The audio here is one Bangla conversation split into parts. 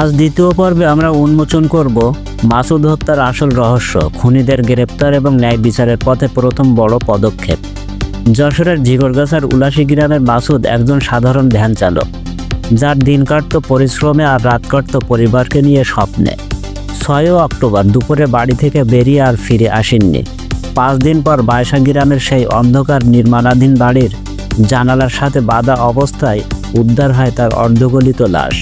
আজ দ্বিতীয় পর্বে আমরা উন্মোচন করব মাসুদ হত্যার আসল রহস্য, খুনিদের গ্রেপ্তার এবং ন্যায় বিচারের পথে প্রথম বড় পদক্ষেপ। যশোরের ঝিগরগাছার উলাসী গ্রামের মাসুদ একজন সাধারণ ভ্যান চালক। যার দিন কাটত পরিশ্রমে আর রাত কাটত পরিবারকে নিয়ে স্বপ্নে। ছয়ও অক্টোবর দুপুরে বাড়ি থেকে বেরিয়ে আর ফিরে আসেননি। পাঁচ দিন পর বাইশা গ্রামের সেই অন্ধকার নির্মাণাধীন বাড়ির জানালার সাথে বাঁধা অবস্থায় উদ্ধার হয় তার অর্ধগলিত লাশ।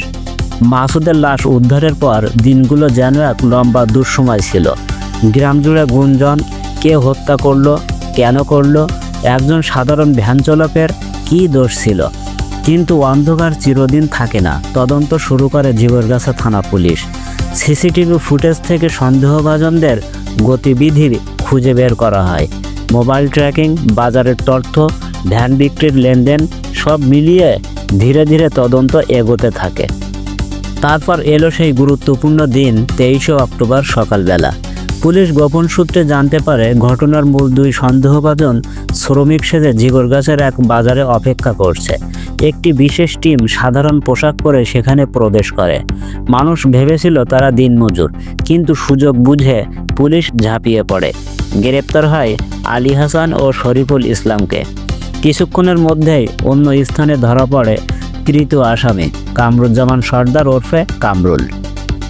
মাসুদের লাশ উদ্ধারের পর দিনগুলো যেন এক লম্বা দুঃসময় ছিল। গ্রাম জুড়ে গুঞ্জন, কে হত্যা করল, কেন করল, একজন সাধারণ ভ্যান চালকের কী দোষ ছিল? কিন্তু অন্ধকার চিরদিন থাকে না, তদন্ত শুরু করে জীবরগাছা থানা পুলিশ। সিসিটিভি ফুটেজ থেকে সন্দেহভাজনদের গতিবিধি খুঁজে বের করা হয়। মোবাইল ট্র্যাকিং, বাজারের তথ্য, ভ্যান বিক্রির লেনদেন সব মিলিয়ে ধীরে ধীরে তদন্ত এগোতে থাকে। তারপর এলো সেই গুরুত্বপূর্ণ দিন, তেইশে অক্টোবর সকালবেলা। পুলিশ গোপন সূত্রে জানতে পারে, ঘটনার মূল দুই সন্দেহভাজন শ্রমিক সেজে জিগরগাছের এক বাজারে অপেক্ষা করছে। একটি বিশেষ টিম সাধারণ পোশাক পরে সেখানে প্রবেশ করে। মানুষ ভেবেছিল তারা দিনমজুর, কিন্তু সুযোগ বুঝে পুলিশ ঝাঁপিয়ে পড়ে। গ্রেপ্তার হয় আলী হাসান ও শরীফুল ইসলামকে। কিছুক্ষণের মধ্যেই অন্য স্থানে ধরা পড়ে কৃত আসামি কামরুজ্জামান সর্দার ওরফে কামরুল।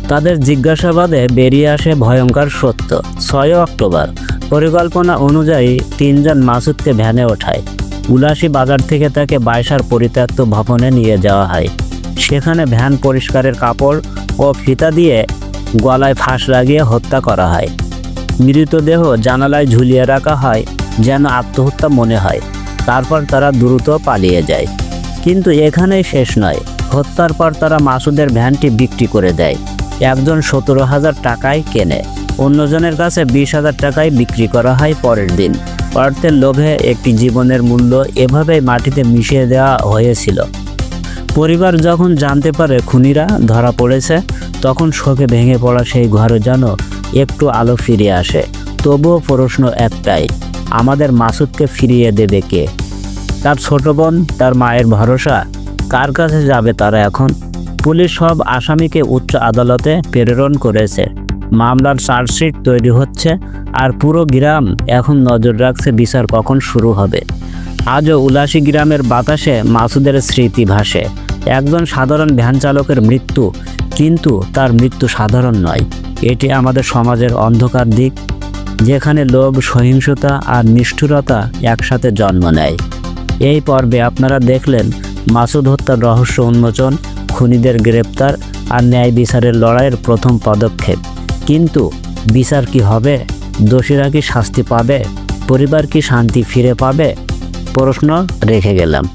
তাদের জিজ্ঞাসাবাদে বেরিয়ে আসে ভয়ঙ্কর সত্য। ছয় অক্টোবর, পরিকল্পনা অনুযায়ী তিনজন মাসুদকে ভ্যানে ওঠায়। উলাসি বাজার থেকে তাকে বাইশার পরিত্যক্ত ভবনে নিয়ে যাওয়া হয়। সেখানে ভ্যান পরিষ্কারের কাপড় ও ফিতা দিয়ে গলায় ফাঁস লাগিয়ে হত্যা করা হয়। মৃতদেহ জানালায় ঝুলিয়ে রাখা হয় যেন আত্মহত্যা মনে হয়। তারপর তারা দ্রুত পালিয়ে যায়। কিন্তু এখানেই শেষ নয়। হত্যার পর তারা মাসুদের ভ্যানটি বিক্রি করে দেয়। একজন সতেরো হাজার টাকায় কেনে। অন্যজনের কাছে বিশ হাজার টাকায় বিক্রি করা হয় পরের দিন। অর্থের লোভে একটি জীবনের মূল্য এভাবেই মাটিতে মিশিয়ে দেওয়া হয়েছিল। পরিবার যখন জানতে পারে খুনিরা ধরা পড়েছে, তখন শোকে ভেঙে পড়া সেই ঘরে যেন একটু আলো ফিরে আসে। তবুও প্রশ্ন একটাই, আমাদের মাসুদকে ফিরিয়ে দেবে কে? তার ছোট বোন, তার মায়ের ভরসা। কার কাছে যাবে তারা এখন? পুলিশ সব আসামিকে উচ্চ আদালতে প্রেরণ করেছে। মামলার চার্জশিট তৈরি হচ্ছে আর পুরো গ্রাম এখন নজর রাখছে বিচার কখন শুরু হবে। আজও উলাসী গ্রামের বাতাসে মাসুদের স্মৃতি ভাসে। একজন সাধারণ ভ্যান চালকের মৃত্যু, কিন্তু তার মৃত্যু সাধারণ নয়। এটি আমাদের সমাজের অন্ধকার দিক, যেখানে লোভ, সহিংসতা আর নিষ্ঠুরতা একসাথে জন্ম নেয়। এই পর্বে আপনারা দেখলেন মাসুদ হত্যার রহস্য উন্মোচন, খুনিদের গ্রেপ্তার আর ন্যায় বিচারের লড়াইয়ের প্রথম পদক্ষেপ। কিন্তু বিচার কি হবে? দোষীরা কি শাস্তি পাবে? পরিবার কি শান্তি ফিরে পাবে? প্রশ্ন রেখে গেলাম।